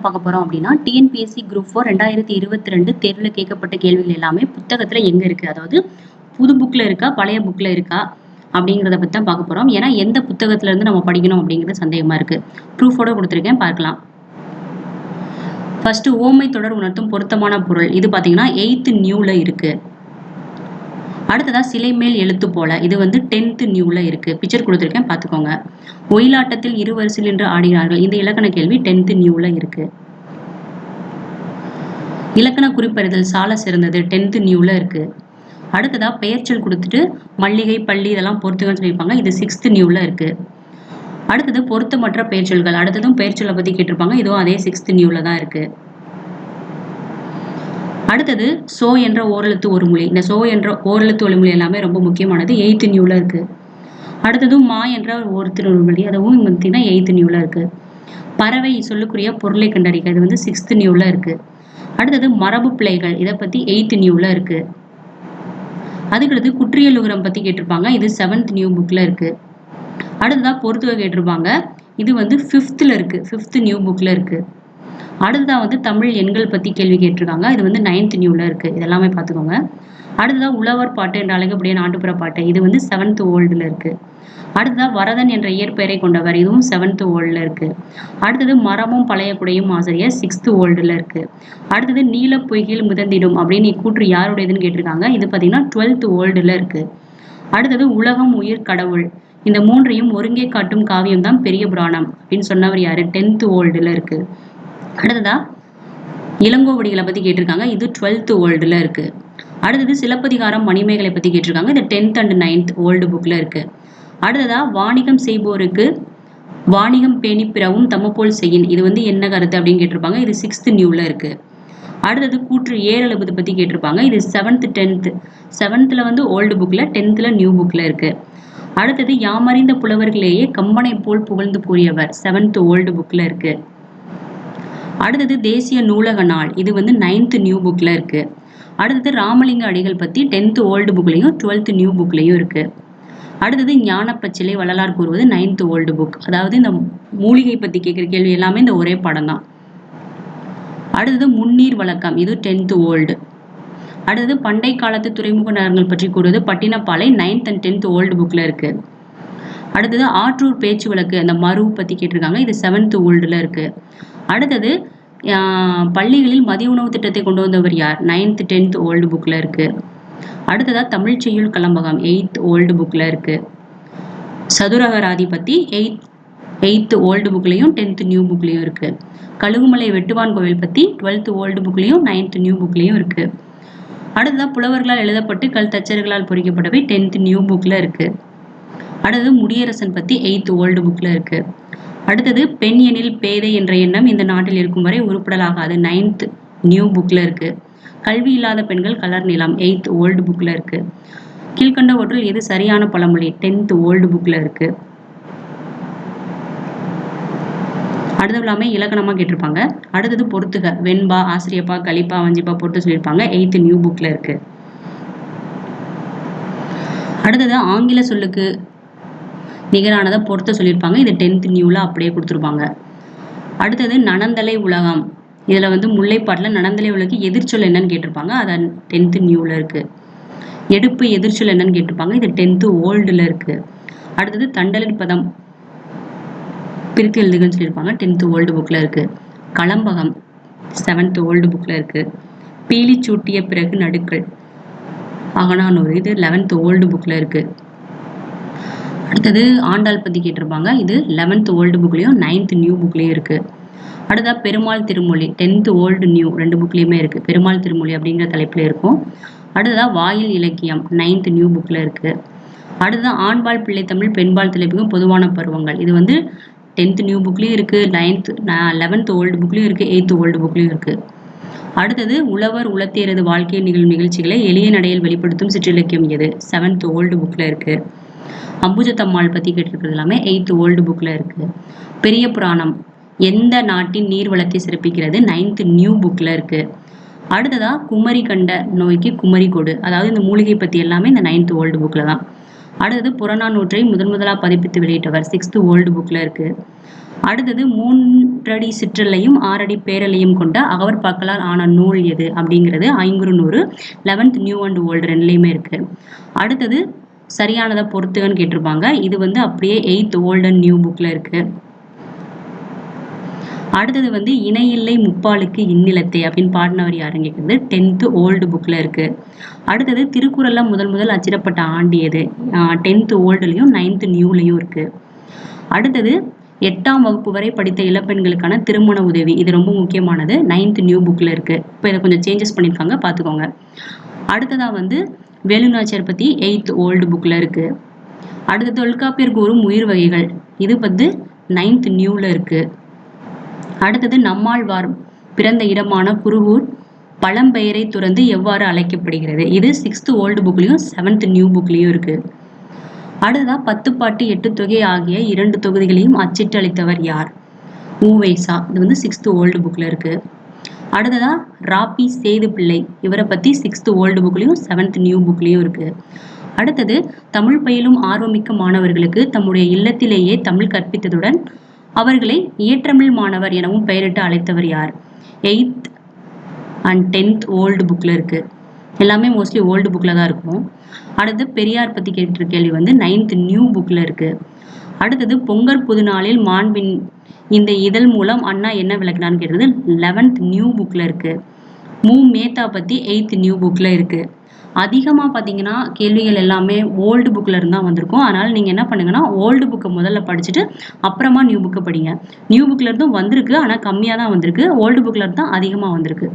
பார்க்க போறோம் அப்படின்னா டிஎன்பிஎஸ்சி குரூப் ஃபோர் ரெண்டாயிரத்தி இருபத்தி ரெண்டு தேர்வில் கேட்கப்பட்ட கேள்விகள் எல்லாமே புத்தகத்துல எங்க இருக்கு? அதாவது புது புக்ல இருக்கா? பழைய புக்ல இருக்கா? அப்படிங்கிறத பத்தி தான் பார்க்க போறோம். ஏன்னா எந்த புத்தகத்துல இருந்து நம்ம படிக்கணும் அப்படிங்கிறது சந்தேகமா இருக்கு. ப்ரூஃபோட கொடுத்துருக்கேன். பார்க்கலாம். ஃபர்ஸ்ட் ஓமை தொடர் உணர்த்தும் பொருத்தமான பொருள். இது பாத்தீங்கன்னா எயித்து நியூல இருக்கு. அடுத்ததா சிலை மேல் எழுத்து போல. இது வந்து டென்த் நியூல இருக்கு. பிக்சர் கொடுத்துருக்கேன் பார்த்துக்கோங்க. ஒயிலாட்டத்தில் இருவரிசையில் என்று ஆடினார்கள். இந்த இலக்கண கேள்வி டென்த் நியூல இருக்கு. இலக்கண குறிப்பறிதல் சால சிறந்தது. டென்த் நியூல இருக்கு. அடுத்ததா பெயர்ச்சல் கொடுத்துட்டு மல்லிகை பள்ளி இதெல்லாம் பொறுத்துகன்னு சொல்லியிருப்பாங்க. இது சிக்ஸ்த் நியூல இருக்கு. அடுத்தது பொருத்தமற்ற பெயர்ச்சொல்கள் அடுத்ததும் பெயர்ச்சொல்லை பத்தி கேட்டிருப்பாங்க. இதுவும் அதே சிக்ஸ்த் நியூல தான் இருக்கு. அடுத்தது சோ என்ற ஓரெழுத்து ஒரு மொழி. இந்த சோ என்ற ஓரெழுத்து ஒரு மொழி எல்லாமே ரொம்ப முக்கியமானது எயித்து நியூவில் இருக்குது அடுத்ததும் மா என்ற ஒருத்தர் ஒரு மொழி. அதுவும் பார்த்தீங்கன்னா எயித்து நியூவில் இருக்குது பறவை சொல்லுக்குரிய பொருளை கண்டறிக இது வந்து சிக்ஸ்த்து நியூவில் இருக்குது அடுத்தது மரபு பிள்ளைகள் இதை பற்றி எயித்து நியூவில் இருக்குது அதுக்கடுத்து குற்றியலுகரம் பற்றி கேட்டிருப்பாங்க இது செவன்த் நியூ புக்கில் இருக்குது அடுத்ததாக பொறுத்துக கேட்டிருப்பாங்க இது வந்து ஃபிஃப்த்தில் இருக்குது ஃபிஃப்த்து நியூ புக்கில் இருக்குது அடுத்ததா வந்து தமிழ் எண்கள் பத்தி கேள்வி கேட்டிருக்காங்க. இது வந்து நைன்த் நியூவில் இருக்கு. இதெல்லாமே பார்த்துக்கோங்க. அடுத்ததா உழவர் பாட்டு என்று அழைக்கக்கூடிய நாட்டுப்புற பாட்டு. இது வந்து செவன்த் ஓல்டில் இருக்கு. அடுத்ததாக வரதன் என்ற இயற்பெயரை கொண்டவர். இதுவும் செவன்த் ஓல்டில் இருக்கு. அடுத்தது மரமும் பழைய குடையும் ஆசிரியர் சிக்ஸ்த் ஓல்டுல இருக்கு. அடுத்தது நீல பொய்கையில் முதந்திடும் அப்படின்னு கூற்று யாருடையதுன்னு கேட்டிருக்காங்க. இது பாத்தீங்கன்னா டுவெல்த் ஓல்டுல இருக்கு. அடுத்தது உலகம் உயிர் கடவுள். இந்த மூன்றையும் ஒருங்கே காட்டும் காவியம் தான் பெரிய புராணம் அப்படின்னு சொன்னவர் யாரு? டென்த் ஓல்டில் இருக்கு. அடுத்ததா இளங்கோவடிகளை பத்தி கேட்டிருக்காங்க. இது டுவெல்த்து ஓல்டுல இருக்கு. அடுத்தது சிலப்பதிகாரம் மணிமேகலை பத்தி கேட்டிருக்காங்க. இது டென்த் அண்ட் நைன்த் ஓல்டு புக்ல இருக்கு. அடுத்ததா வாணிகம் செய்போருக்கு வாணிகம் பேணி பிறவும் தம்மப்போல் செய்யின். இது வந்து என்ன கருத்து அப்படின்னு கேட்டிருப்பாங்க. இது சிக்ஸ்த் நியூல இருக்கு. அடுத்தது கூற்று ஏறெழுபது பத்தி கேட்டிருப்பாங்க. இது செவன்த் டென்த் செவன்த்ல வந்து ஓல்டு புக்ல டென்த்ல நியூ புக்ல இருக்கு. அடுத்தது யாமறிந்த புலவர்களேயே கம்பனை போல் புகழ்ந்து கூறியவர். செவன்த் ஓல்டு புக்ல இருக்கு. அடுத்தது தேசிய நூலக நாள். இது வந்து நைன்த் நியூ புக்கில் இருக்குது அடுத்தது ராமலிங்க அடிகள் பற்றி டென்த் ஓல்டு புக்லேயும் டுவெல்த் நியூ புக்லேயும் இருக்குது அடுத்தது ஞானப்பச்சிலை வள்ளலார் கூறுவது நைன்த் ஓல்டு புக் அதாவது இந்த மூலிகை பற்றி கேட்குற கேள்வி எல்லாமே இந்த ஒரே படம் தான். அடுத்தது முன்னீர் வழக்கம். இது டென்த் ஓல்டு அடுத்தது பண்டை காலத்து துறைமுக நகரங்கள் பற்றி கூறுவது Pattinappalai ninth and tenth old புக்கில் இருக்குது அடுத்தது ஆற்றூர் பேச்சு வழக்கு. அந்த மரு பற்றி கேட்டிருக்காங்க. இது செவன்த் ஓல்டில் இருக்குது அடுத்தது பள்ளிகளில் மதிய உணவு திட்டத்தை கொண்டு வந்தவர் யார்? நைன்த் டென்த் ஓல்டு புக்கில் இருக்குது அடுத்ததாக தமிழ் செய்யுள் கலம்பகம் எயித் ஓல்டு புக்கில் இருக்குது சதுரகராதி பற்றி எயித் எயித்து ஓல்டு புக்லேயும் டென்த்து நியூ புக்லேயும் இருக்குது கழுகுமலை வெட்டுவான் கோவில் பற்றி டுவெல்த் ஓல்டு புக்லேயும் நைன்த்து நியூ புக்லேயும் இருக்குது அடுத்ததாக புலவர்களால் எழுதப்பட்டு கல் தச்சர்களால் பொறிக்கப்பட்டவை டென்த்து நியூ புக்கில் இருக்குது அடுத்தது முடியரசன் பற்றி எயித்து ஓல்டு புக்கில் இருக்குது அடுத்தது பெண் எனில் பேதை என்ற எண்ணம் இந்த நாட்டில் இருக்கும் வரை உருப்படலாகாது. நைன்த் நியூ புக்ல இருக்கு. கல்வி இல்லாத பெண்கள் கலர் நிலம். எயித் ஓல்டு புக்ல இருக்கு. கீழ்கண்ட ஒன்றில் எது சரியான பழமொழி? டென்த் ஓல்டு புக்ல இருக்கு. அடுத்தது இல்லாமல் இலக்கணமாக கேட்டிருப்பாங்க. அடுத்தது பொறுத்துக. வெண்பா ஆசிரியப்பா கலிப்பா வஞ்சிப்பா பொறுத்து சொல்லியிருப்பாங்க. எயித்து நியூ புக்கில் இருக்கு. அடுத்தது ஆங்கில சொல்லுக்கு. நிகரானதை பொறுத்த சொல்லியிருப்பாங்க. இது டென்த் நியூவில் அப்படியே கொடுத்துருப்பாங்க. அடுத்தது நனந்தலை உலகம். இதில் வந்து முல்லைப்பாட்டில் நனந்தலை உலகம் எதிர்ச்சொல் என்னன்னு கேட்டிருப்பாங்க. அதை டென்த்து நியூவில் இருக்குது எடுப்பு எதிர்ச்சொல் என்னன்னு கேட்டிருப்பாங்க. இது டென்த்து ஓல்டில் இருக்குது அடுத்தது தண்டலின் பதம். பிரித்து எழுதுகள்னு சொல்லியிருப்பாங்க. டென்த்து ஓல்டு புக்கில் இருக்குது களம்பகம் செவன்த் ஓல்டு புக்கில் இருக்குது பீலி சூட்டிய பிறகு நடுக்கள். அகனானூர் இது லெவன்த் ஓல்டு புக்கில் இருக்குது அடுத்தது ஆண்டாள் பத்தி கேட்டிருப்பாங்க. இது லெவன்த் ஓல்டு புக்லயும் நைன்த் நியூ புக்லயும் இருக்கு. அடுத்தா Perumal Thirumozhi tenth old new ரெண்டு புக்லயுமே இருக்கு. பெருமாள் திருமொழி அப்படிங்கிற தலைப்புல இருக்கும். அடுத்ததா வாயில் இலக்கியம் நைன்த் நியூ புக்ல இருக்கு. அடுத்தது ஆண்பால் பிள்ளை தமிழ் பெண்பால் தலைப்புக்கும் பொதுவான பருவங்கள். இது வந்து டென்த் நியூ புக்லயும் இருக்கு நைன்த் லெவன்த் ஓல்டு புக்லயும் இருக்கு எயித்து ஓல்டு புக்லயும் இருக்கு. அடுத்தது உழவர் உளத்தேரது வாழ்க்கை நிகழும் நிகழ்ச்சிகளை எளிய நடையில் வெளிப்படுத்தும் சிற்றிலக்கியம் எது? செவன்த் ஓல்டு புக்ல இருக்கு. அம்புஜத்தம்மாள் பற்றி கேட்டிருக்கிறது எல்லாமே எயித்து ஓல்டு புக்கில் இருக்குது பெரிய புராணம். எந்த நாட்டின் நீர் வளத்தை சிறப்பிக்கிறது நைன்த் நியூ புக்கில் இருக்கு. அடுத்ததாக குமரி கண்ட நோய்க்கு குமரி கொடு அதாவது இந்த மூலிகை பற்றி எல்லாமே இந்த நைன்த் ஓல்டு புக்கில் தான். அடுத்தது புறநானூற்றை முதன் முதலாக பதிப்பித்து வெளியிட்டவர். சிக்ஸ்த் ஓல்டு புக்கில் இருக்கு. அடுத்தது மூன்றடி சிற்றலையும் ஆறடி பேரலையும் கொண்ட அகவற்பாக்களால் ஆன நூல் எது? அப்படிங்கிறது ஐங்குறு நூறு லெவன்த் நியூ அண்ட் ஓல்டு ரெண்டுலேயுமே இருக்குது அடுத்தது சரியானதை பொறுத்துகன்னு கேட்டிருப்பாங்க. இது வந்து அப்படியே எயித் ஓல்டு அண்ட் நியூ புக்கில் இருக்கு. அடுத்தது வந்து இணையில்லை முப்பாலுக்கு இந்நிலத்தை அப்படின்னு பாடினவர் யாருன்னு கேட்குறது டென்த்து ஓல்டு புக்கில் இருக்குது அடுத்தது திருக்குறளில் முதல் முதல் அச்சிடப்பட்ட ஆண்டு எது? டென்த்து ஓல்டுலேயும் நைன்த்து நியூலையும் இருக்குது அடுத்தது எட்டாம் வகுப்பு வரை படித்த இளப்பெண்களுக்கான திருமண உதவி. இது ரொம்ப முக்கியமானது. நைன்த் நியூ புக்கில் இருக்கு. இப்போ இதை கொஞ்சம் சேஞ்சஸ் பண்ணியிருக்காங்க. பார்த்துக்கோங்க. அடுத்ததாக வந்து வேலுநாச்சியார் பற்றி எயித் ஓல்டு புக்கில் இருக்கு. அடுத்த தொல்காப்பியர் கூறும் உயிர் வகைகள். இது வந்து நைன்த் நியூவில் இருக்கு. அடுத்தது நம்மாழ்வார் பிறந்த இடமான குருகூர் பழம்பெயரை துறந்து எவ்வாறு அழைக்கப்படுகிறது? இது சிக்ஸ்த் ஓல்டு புக்லேயும் செவன்த் நியூ புக்லேயும் இருக்கு. அடுத்ததாக பத்து பாட்டு எட்டு தொகை ஆகிய இரண்டு தொகுதிகளையும் அச்சிட்டு அளித்தவர் யார்? ஊவேசா இது வந்து சிக்ஸ்த் ஓல்டு புக்ல இருக்கு. அடுத்ததாக ராபி சேது பிள்ளை. இவரை பற்றி சிக்ஸ்த்து ஓல்டு புக்லேயும் செவன்த் நியூ புக்லேயும் இருக்குது அடுத்தது தமிழ் பயிலும் ஆர்வமிக்க மாணவர்களுக்கு தம்முடைய இல்லத்திலேயே தமிழ் கற்பித்ததுடன் அவர்களை இயற்றமிழ் மாணவர் எனவும் பெயரிட்டு அழைத்தவர் யார்? எயித் அண்ட் டென்த் ஓல்டு புக்கில் இருக்குது எல்லாமே மோஸ்ட்லி ஓல்டு புக்கில் தான் இருக்கும். அடுத்து பெரியார் பற்றி கேட்டிருக்க கேள்வி வந்து நைன்த் நியூ புக்கில் இருக்குது அடுத்தது பொங்கல் புதுநாளில் மாண்பின் இந்த இதழ் மூலம் அண்ணா என்ன விளக்குனான்னு கேட்டது லெவன்த் நியூ புக்கில் இருக்குது மூ. மேத்தா பற்றி எயித் நியூ புக்கில் இருக்குது அதிகமாக பார்த்தீங்கன்னா கேள்விகள் எல்லாமே ஓல்டு புக்கில் இருந்தால் வந்திருக்கும். அதனால் நீங்கள் என்ன பண்ணுங்கன்னா ஓல்டு புக்கை முதல்ல படிச்சுட்டு அப்புறமா நியூ புக்கை படிங்க. நியூ புக்கில் இருந்தும் வந்திருக்கு ஆனால் கம்மியாக தான் வந்திருக்கு. ஓல்டு புக்கில் இருந்தால் அதிகமாக வந்திருக்கு.